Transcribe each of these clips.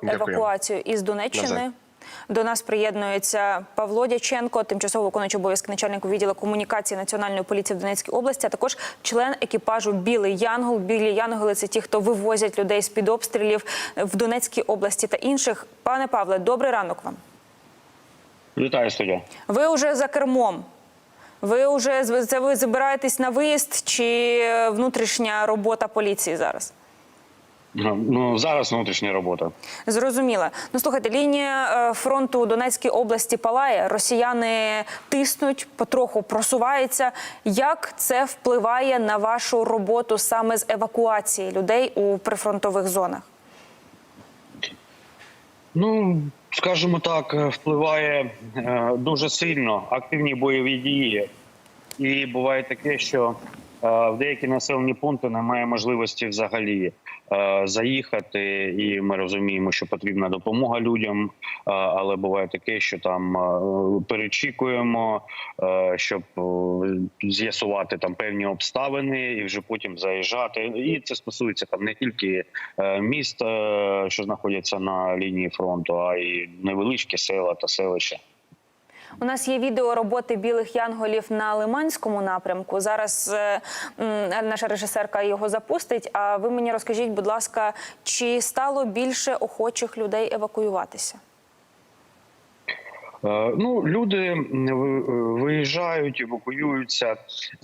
про Дякую. евакуацію із Донеччини. До нас приєднується Павло Дяченко, тимчасово виконуючий обов'язки начальника відділу комунікації Національної поліції в Донецькій області, а також член екіпажу Білий Янгол. Білі Янголи це ті, хто вивозять людей з під обстрілів в Донецькій області та інших. Пане Павле, добрий ранок вам. Вітаю студія. Ви вже за кермом. Ви вже з- це ви забираєтесь на виїзд чи внутрішня робота поліції зараз? Ну зараз внутрішня робота. Зрозуміло. Ну слухайте, лінія е, фронту Донецькій області палає. Росіяни тиснуть, потроху просуваються. Як це впливає на вашу роботу саме з евакуації людей у прифронтових зонах? Ну скажімо так, е, впливає е, дуже сильно активні бойові дії, і буває таке, що в деякі населені пункти немає можливості взагалі е, заїхати, і ми розуміємо, що потрібна допомога людям. е, Але буває таке, що там е, перечікуємо, е, щоб е, з'ясувати там певні обставини, і вже потім заїжджати. І це стосується там не тільки е, міст, е, що знаходяться на лінії фронту, а й невеличкі села та селища. У нас є відео роботи білих янголів на Лиманському напрямку. Зараз е, наша режисерка його запустить. А ви мені розкажіть, будь ласка, чи стало більше охочих людей евакуюватися? Е, Ну, люди ви- виїжджають, евакуюються,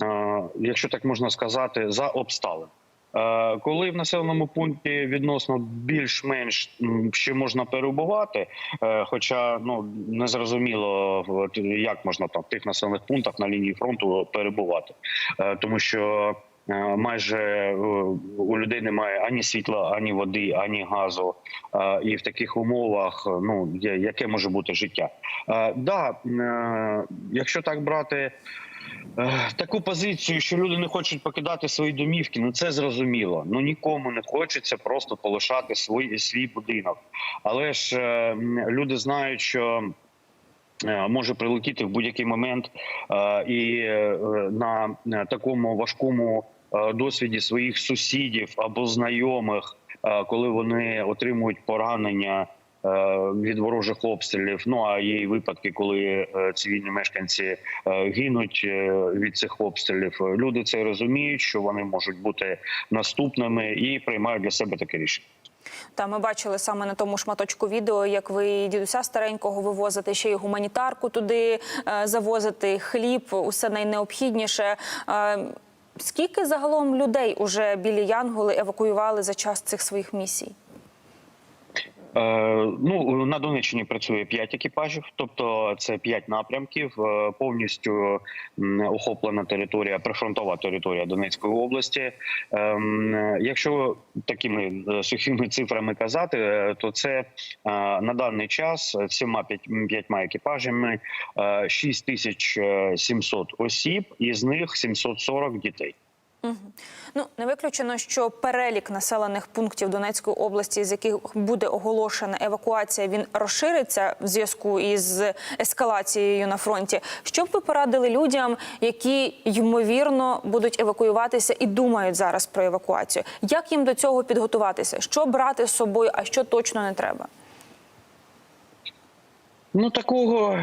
е, якщо так можна сказати, за обставин. Е, Коли в населеному пункті відносно більш-менш ще можна перебувати, е, хоча ну не зрозуміло, як можна там в тих населених пунктах на лінії фронту перебувати, Е, тому що майже у людей немає ані світла, ані води, ані газу. І в таких умовах, ну яке може бути життя? Да, якщо так брати. Е, Таку позицію, що люди не хочуть покидати свої домівки, ну це зрозуміло. Ну нікому не хочеться просто полишати свій, свій будинок. Але ж е, люди знають, що е, може прилетіти в будь-який момент, е, і е, на такому важкому е, досвіді своїх сусідів або знайомих, е, коли вони отримують поранення. Е, Від ворожих обстрілів, ну а є і випадки, коли е, цивільні мешканці е, гинуть від цих обстрілів. Люди це розуміють, що вони можуть бути наступними і приймають для себе таке рішення. Та ми бачили саме на тому шматочку відео, як ви дідуся старенького вивозите, ще й гуманітарку туди завозити, хліб, усе найнеобхідніше. Скільки загалом людей уже білі Янголи евакуювали за час цих своїх місій? Е, Ну на Донеччині працює 5 екіпажів, тобто це 5 напрямків. е, Повністю охоплена територія, прифронтова територія Донецької області. Ем, Якщо такими е, сухими цифрами казати, то це на даний час всіма п'ять- п'ятьма екіпажами е, 6700 осіб, із них 740 дітей. Ну не виключено, що перелік населених пунктів Донецької області, з яких буде оголошена евакуація, він розшириться в зв'язку із ескалацією на фронті. Що б ви порадили людям, які ймовірно будуть евакуюватися і думають зараз про евакуацію? Як їм до цього підготуватися? Що брати з собою, а що точно не треба? Ну такого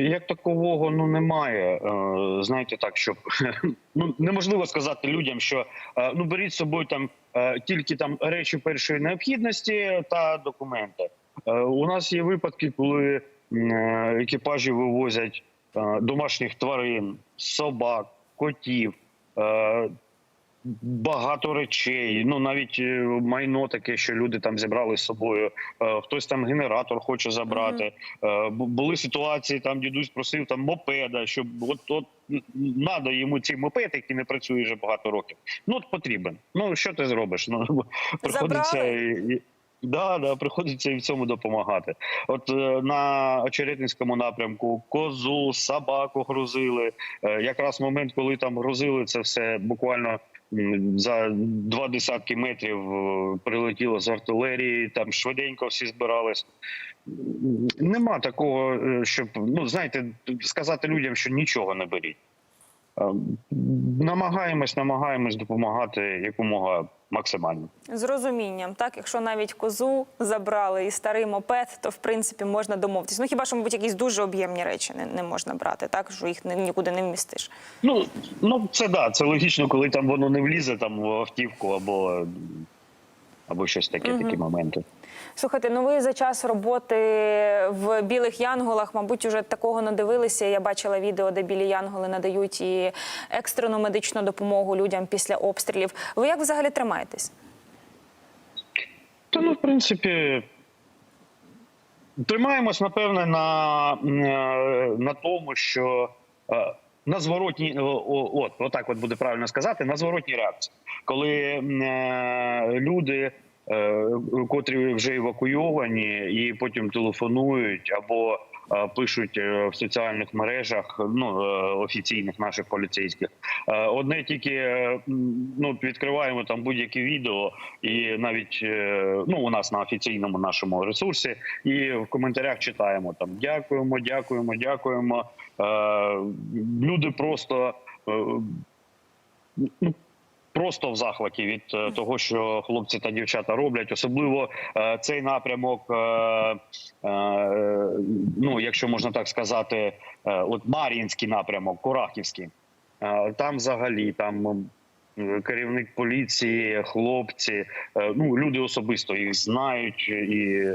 як такового ну немає. Е, Знаєте, так щоб ну неможливо сказати людям, що е, ну беріть з собою там е, тільки там речі першої необхідності та документи. У нас є випадки, коли екіпажі вивозять домашніх тварин, собак, котів. Багато речей, ну навіть е, майно таке, що люди там зібрали з собою. Е, Хтось там генератор хоче забрати. Е, бу- Були ситуації, там дідусь просив там мопеда, щоб от от надо йому цей мопед, який не працює вже багато років. Ну от потрібен. Ну що ти зробиш? Ну приходиться і, Да, да, приходиться і в цьому допомагати. От е, на Очеретинському напрямку козу, собаку грузили. Е, якраз момент, коли там грузили це все буквально за два десятки метрів е, прилетіло з артилерії, там швиденько всі збирались. Нема такого, е, щоб ну знаєте, сказати людям, що нічого не беріть. Е, Намагаємось, намагаємось допомагати якомога максимально. З розумінням, так, якщо навіть козу забрали і старий мопед, то в принципі можна домовитися. Ну хіба що, мабуть, якісь дуже об'ємні речі не, не можна брати, так що їх нікуди не вмістиш. Ну ну це да, це логічно, коли там воно не влізе там в автівку або, або щось таке, такі моменти. Слухайте, ну ви за час роботи в білих янголах, мабуть, уже такого надивилися. Я бачила відео, де білі янголи надають і екстрену медичну допомогу людям після обстрілів. Ви як взагалі тримаєтесь? Та ну, в принципі, тримаємось, напевне, на, е, на тому, що е, на зворотній, от, отак от буде правильно сказати, на зворотній реакції. Коли е, люди, котрі вже евакуйовані, і потім телефонують або е, пишуть е, в соціальних мережах, ну е, офіційних наших поліцейських. Е, Одне тільки е, ну відкриваємо там будь-які відео, і навіть е, ну у нас на офіційному нашому ресурсі, і в коментарях читаємо там дякуємо, дякуємо, дякуємо. Е, Люди просто. е, ну, Просто в захваті від е, того, що хлопці та дівчата роблять, особливо е, цей напрямок, е, ну якщо можна так сказати, от Мар'їнський напрямок, Курахівський. Там взагалі там керівник поліції, хлопці, е, ну люди особисто їх знають і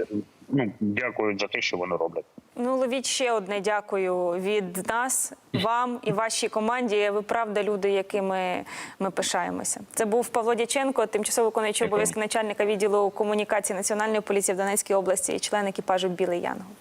ну дякують за те, що вони роблять. Ну, ловіть ще одне дякую від нас, вам і вашій команді. Ви правда люди, якими ми пишаємося. Це був Павло Дяченко, тимчасово виконуючий обов'язки начальника відділу комунікації Національної поліції в Донецькій області і член екіпажу Білий Янгол.